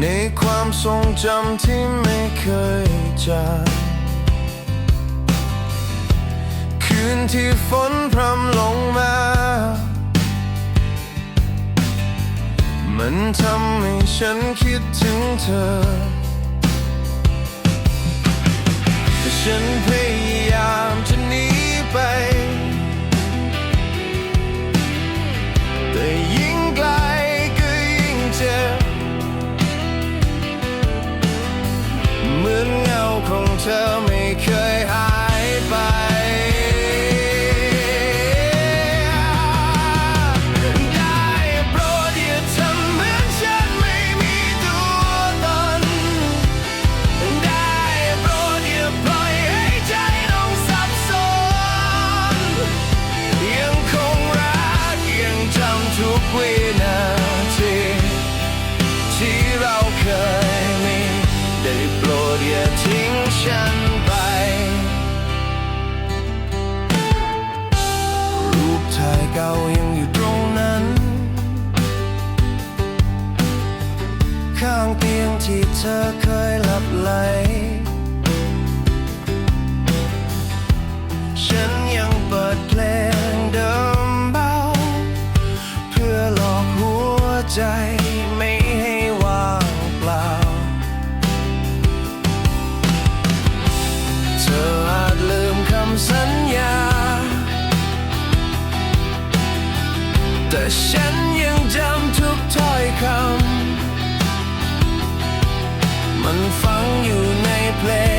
ในความทรงจำที่ไม่เคยจางคืนที่ฝนพรำลงมา มันทำให้ฉันคิดถึงเธอ กวินาทีที่เราเคยมีได้โปรดอย่าทิ้งฉันไป รูปถ่ายเก่ายังอยู่ตรงนั้น ข้างเตียงที่เธอเคยหลับไหล จำทุกถ้อยคำ มันฝังอยู่ในเพลง